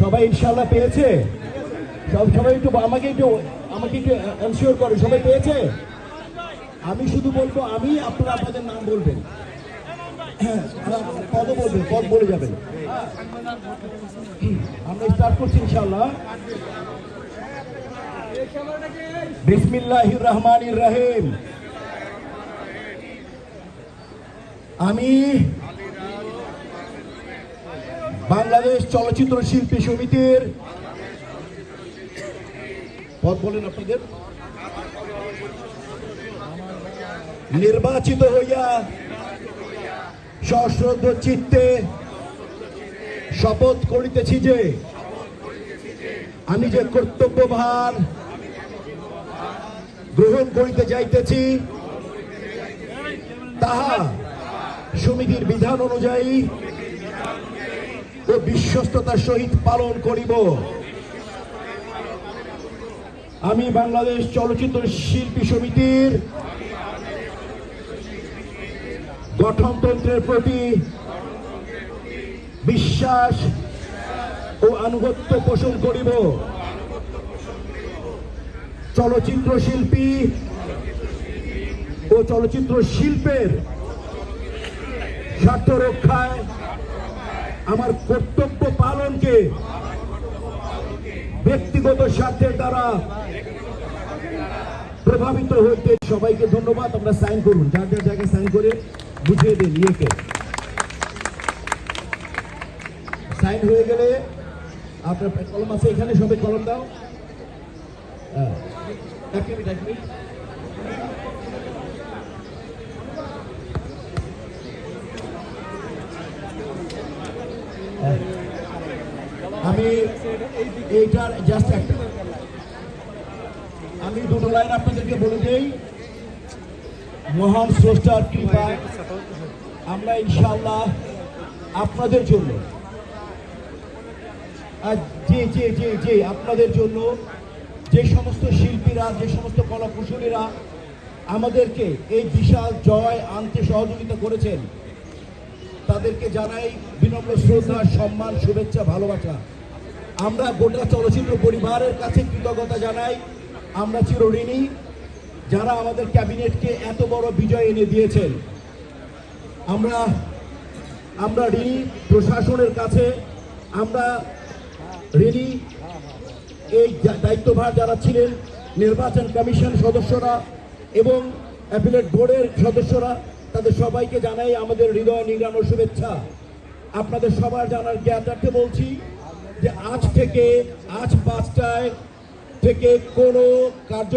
সবাই ইনশাল্লাহ পেয়েছে। সব সবাই একটু আমাকে একটু আমাকে একটু এনশিওর করে, সবাই পেয়েছে? আমি শুধু বলব, আমি আপনারা আপনাদের নাম বলবেন। হ্যাঁ পদ বলবেন, পদ বলে যাবেন। আমরা স্টার্ট করছি ইনশাল্লাহ বিসমিল্লাহির রহমানির রহিম। আমি বাংলাদেশ চলচ্চিত্র শিল্পী সমিতির পদ বলেন আপনাদের। নির্বাচিত হইয়া সশ্রদ্ধ চিত্তে শপথ করিতেছি যে, আমি যে কর্তব্যভার গ্রহণ করিতে যাইতেছি, তাহা সমিতির বিধান অনুযায়ী ও বিশ্বস্ততার সহিত পালন করিব। আমি বাংলাদেশ চলচ্চিত্র শিল্পী সমিতির গঠনতন্ত্রের প্রতি বিশ্বাস ও আনুগত্য পোষণ করিব। চলচ্চিত্র শিল্পী ও চলচ্চিত্র শিল্পের স্বার্থ রক্ষায় আমার কর্তব্য পালনকে, ব্যক্তিগত স্বার্থের দ্বারা প্রভাবিত হইতে সবাইকে ধন্যবাদ। আমরা সাইন করুন। যার যার জায়গায় সাইন করে বুঝিয়ে দিন ইয়েকে। সাইন হয়ে গেলে আপনার কলম আছে এখানে, সবাই কলম দাও। হ্যাঁ। এক মিনিট এক মিনিট। আমি এইটার জাস্ট একটা। আমি দুটো লাইন আপনাদেরকে বলে দেই। মহান স্রষ্টার কৃপায় আমরা ইনশাল্লাহ আপনাদের জন্য যে যে যে যে আপনাদের জন্য যে সমস্ত শিল্পীরা, যে সমস্ত কলা কুশলীরা আমাদেরকে এই বিশাল জয় আনতে সহযোগিতা করেছেন তাদেরকে জানাই বিনম্র শ্রদ্ধা, সম্মান, শুভেচ্ছা, ভালোবাসা। আমরা গোটা চলচ্চিত্র পরিবারের কাছে কৃতজ্ঞতা জানাই। আমরা চিরঋণী যারা আমাদের ক্যাবিনেটকে এত বড় বিজয় এনে দিয়েছেন। আমরা আমরা ঋণী প্রশাসনের কাছে, আমরা ঋণী এই দায়িত্বভার যারা ছিলেন, নির্বাচন কমিশন সদস্যরা এবং অ্যাপিলেট বোর্ডের সদস্যরা তাদের সবাইকে জানাই আমাদের হৃদয় নিংড়ানো শুভেচ্ছা। আপনাদের সবার জানার জ্ঞাতার্থে বলছি যে আজ থেকে, আজ পাঁচটায় থেকে কোনো কার্য